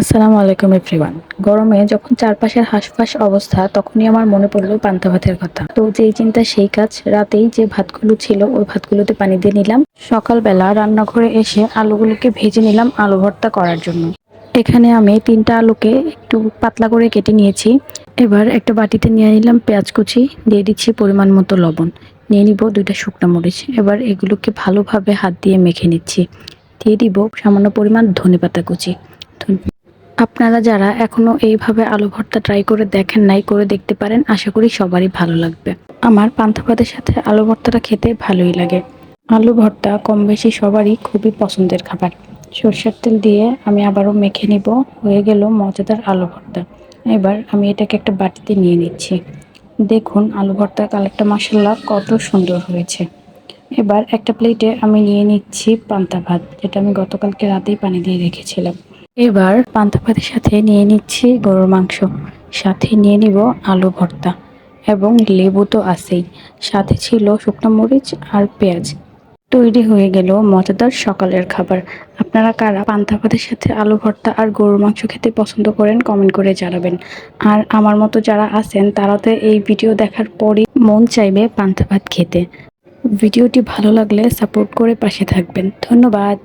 আসসালামু আলাইকুম এভরিওয়ান গরমে যখন চারপাশের হাঁসফাঁস অবস্থা, তখনই আমার মনে পড়ল পান্তা ভাতের কথা। তো যেই চিন্তা, সেই কাজ, রাতেই যে ভাতগুলো ছিল, ওই ভাতগুলোতে পানি দিয়ে নিলাম। সকালবেলা রান্নাঘরে এসে আলুগুলোকে ভেজে নিলাম আলু ভর্তা করার জন্য। এখানে আমি তিনটা আলুকে একটু পাতলা করে কেটে নিয়েছি। এবার একটা বাটিতে নিয়ে নিলাম পেঁয়াজ কুচি, দিয়ে দিচ্ছি পরিমাণ মতো লবণ। নিয়ে নিব দুইটা শুকনো মরিচ। এবার এগুলোকে ভালোভাবে হাত দিয়ে মেখে নিচ্ছি। দিয়ে দিব সামান্য পরিমাণ ধনেপাতা কুচি। ধনে- আপনারা যারা এখনও এইভাবে আলু ভর্তা ট্রাই করে দেখেন নাই, করে দেখতে পারেন। আশা করি সবারই ভালো লাগবে। আমার পান্তা ভাতের সাথে আলু ভর্তাটা খেতে ভালোই লাগে। আলু ভর্তা কম বেশি সবারই খুবই পছন্দের খাবার। সরষের তেল দিয়ে আমি আবারও মেখে নিব। হয়ে গেল মজাদার আলু ভর্তা। এবার আমি এটাকে একটা বাটিতে নিয়ে নিচ্ছি। দেখুন আলু ভর্তার কালারটা মাসাল্লাহ কত সুন্দর হয়েছে। এবার একটা প্লেটে আমি নিয়ে নিচ্ছি পান্তা ভাত যেটা আমি গতকালকে রাতেই পানি দিয়ে রেখেছিলাম। এবার পান্তা ভাতের সাথে নিয়ে নিচ্ছি গরুর মাংস। সাথে নিয়ে নিব আলু ভর্তা এবং লেবু তো আছেই। সাথে ছিল শুকনো মরিচ আর পেঁয়াজ। তৈরি হয়ে গেল মজাদার সকালের খাবার। আপনারা কারা পান্তা ভাতের সাথে আলু ভর্তা আর গরুর মাংস খেতে পছন্দ করেন কমেন্ট করে জানাবেন। আর আমার মতো যারা আছেন, তারা তো এই ভিডিও দেখার পরই মন চাইবে পান্তা ভাত খেতে। ভিডিওটি ভালো লাগলে সাপোর্ট করে পাশে থাকবেন। ধন্যবাদ।